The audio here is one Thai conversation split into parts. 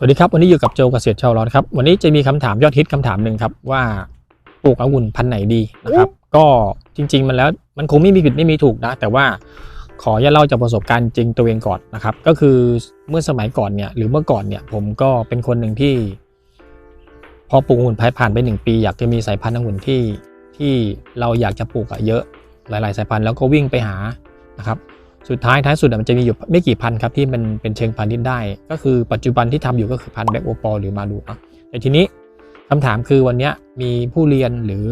สวัสดีครับวันนี้อยู่กับโจเกษตรชาวร้อนครับวันนี้จะมีคำถามยอดฮิตคำถามหนึ่งครับว่าปลูกองุ่นพันธุ์ไหนดีนะครับก็จริง ๆ มันแล้วมันคงไม่มีผิดไม่มีถูกนะ แต่ว่าขออย่าเล่าจากประสบการณ์จริงตัวเองก่อนนะครับก็คือเมื่อสมัยก่อนเนี่ยหรือเมื่อก่อนเนี่ยผมก็เป็นคนหนึ่งที่ พอปลูกองุ่นภายผ่านไปหนึ่งปี อยากจะมีสายพันธุ์องุ่นที่ที่เราอยากจะปลูกอะเยอะหลาย ๆ สายพันธุ์แล้วก็วิ่งไปหานะครับ สุดท้ายท้ายสุดมันจะมีอยู่ไม่กี่พันครับที่มันเป็นเชิงพาณิชย์ได้ ก็คือปัจจุบันที่ทำอยู่ก็คือพันธุ์แบ็กโอปอลหรือมาดูเนาะแต่ทีนี้คำถามคือวันนี้มีผู้เรียนหรือ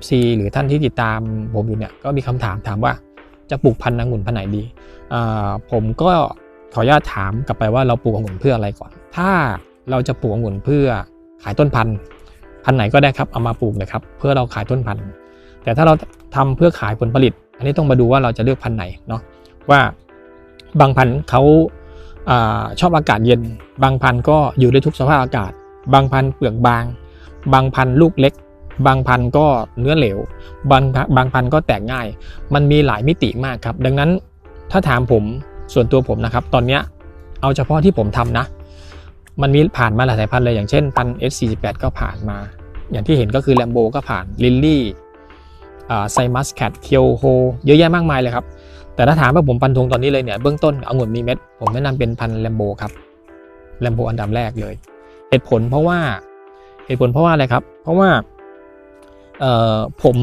FC หรือท่านที่ติดตามผมอยู่เนี่ยก็มีคำถามถามว่าจะปลูกพันธุ์องุ่นพันไหนดีผมก็ขออนุญาตถามกลับไปว่าเราปลูกองุ่นเพื่ออะไรก่อน ถ้าเราจะปลูกองุ่นเพื่อขายต้นพันธุ์พันไหนก็ได้ครับเอามาปลูกเลยครับเพื่อเราขายต้นพันธุ์แต่ถ้าเราทำเพื่อขายผลผลิต อันนี้ต้องมาดูว่าเราจะเลือกพันธุ์ไหนเนาะ ว่าบางพันธุ์เขาอาชอบอากาศเย็น บางพันธุ์ก็อยู่ได้ทุกสภาพอากาศ บางพันธุ์เปลือกบาง บางพันธุ์ลูกเล็ก บางพันธุ์ก็เนื้อเหลว บางบางพันธุ์ก็แตกง่าย มันมีหลายมิติมากครับ ดังนั้นถ้าถามผมส่วนตัวผมนะครับ ตอนเนี้ยเอาเฉพาะที่ผมทำนะ มันมีผ่านมาหลายสายพันธุ์เลยอย่างเช่นพัน S48 ก็ผ่านมา อย่างที่เห็นก็คือแลมโบก็ผ่านลิลลี่ไซมัสแคทเคียวโฮเยอะแยะมากมายเลยครับ แต่ถ้าถามว่าผมฟันธงตอนนี้เลยเนี่ยเบื้องต้นองุ่นมีเม็ด ผมแนะนำเป็นพันแลมโบครับแลมโบอันดับแรกเลยเหตุผลเพราะว่าเหตุผลเพราะว่าอะไรครับ เพราะว่าเอ่อผม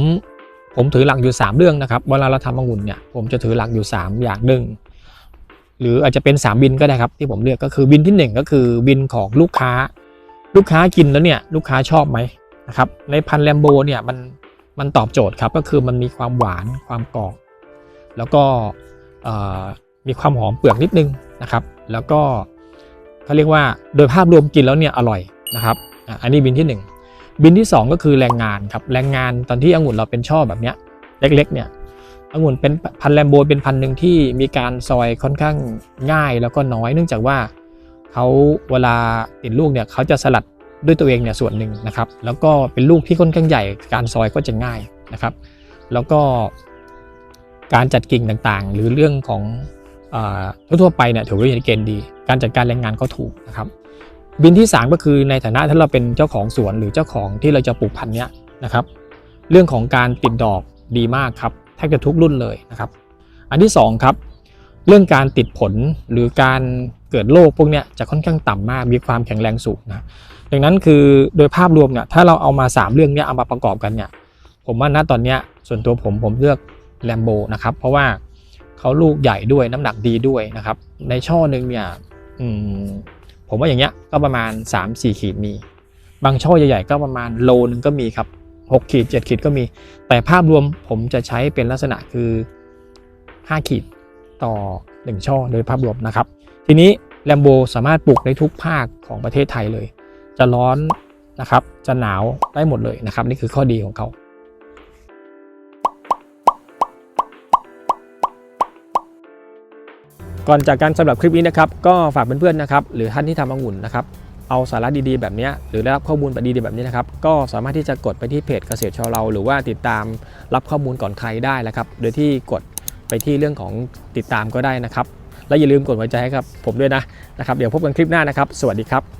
ผมถือหลักอยู่ 3 เรื่องนะครับ เวลาเราทำองุ่นเนี่ยผมจะถือหลักอยู่ 3 อย่างหนึ่งหรืออาจจะเป็น 3 บินก็ได้ครับที่ผมเลือกก็คือบินที่ 1 ก็คือบินของลูกค้า ลูกค้ากินแล้วเนี่ยลูกค้าชอบไหมนะครับในพันแลมโบเนี่ยมันมันตอบโจทย์ครับก็คือมันมีความหวานความกรอบ แล้วก็มีความหอมเปลือกนิดนึงนะครับ แล้วก็เขาเรียกว่าโดยภาพรวมกินแล้วเนี่ยอร่อยนะครับอันนี้บินที่ 1 บินที่ 2 ก็คือแรงงานครับแรงงานตอนที่องุ่นเราเป็นช่อแบบเนี้ยเล็กๆเนี่ยองุ่นเป็นพันแลมโบเป็นพันหนึ่งที่มีการซอยค่อนข้างง่ายแล้วก็น้อยเนื่องจากว่าเขาเวลาติดลูกเนี่ยเขาจะสลัดด้วยตัวเองเนี่ยส่วนหนึ่งนะครับ แล้วก็เป็นลูกที่ค่อนข้างใหญ่การซอยก็จะง่ายนะครับ แล้วก็ การจัดกิ่งต่างๆ หรือเรื่องของทั่วไปเนี่ยถือว่าอยู่ในเกณฑ์ดี การจัดการแรงงานก็ถูกนะครับ บินที่ 3 ก็คือในฐานะถ้าเราเป็นเจ้าของสวนหรือเจ้าของที่เราจะปลูกพันธุ์เนี้ยนะครับ เรื่องของการติดดอกดีมากครับแทบจะทุกรุ่นเลยนะครับ อันที่2ครับเรื่องการติดผลหรือการเกิดโรคพวกเนี้ยจะค่อนข้างต่ำมากมีความแข็งแรงสูงนะดังนั้นคือโดยภาพรวมเนี่ยถ้าเราเอามา 3 เรื่องเนี้ยเอามาประกอบกันเนี่ยผมว่าณตอนเนี้ยส่วนตัวผมผมเลือก แลมโบนะครับ เพราะว่าเขาลูกใหญ่ด้วยน้ำหนักดีด้วยนะครับ ในช่อหนึ่งเนี่ยผมว่าอย่างเงี้ยก็ประมาณ 3-4 ขีดมี บางช่อใหญ่ๆก็ประมาณโลนึงก็มีครับ6ขีด7ขีดก็มี แต่ภาพรวมผมจะใช้เป็นลักษณะคือ 5 ขีดต่อ 1 ช่อโดยภาพรวมนะครับ ทีนี้แลมโบสามารถปลูกได้ทุกภาคของประเทศไทยเลย จะร้อนนะครับ จะหนาวได้หมดเลยนะครับ นี่คือข้อดีของเขา ก่อนจากการสำหรับคลิปนี้นะครับก็ฝากเพื่อนๆนะครับหรือท่านที่ทำองุ่นนะครับเอาสาระดีๆแบบนี้หรือได้รับข้อมูลแบบดีๆแบบนี้นะครับก็สามารถที่จะกดไปที่เพจเกษตรชาวเรา หรือว่าติดตามรับข้อมูลก่อนใครได้แล้วครับโดยที่กดไปที่เรื่องของติดตามก็ได้นะครับ และอย่าลืมกดหัวใจให้กับผมด้วยนะนะครับเดี๋ยวพบกันคลิปหน้านะครับ สวัสดีครับ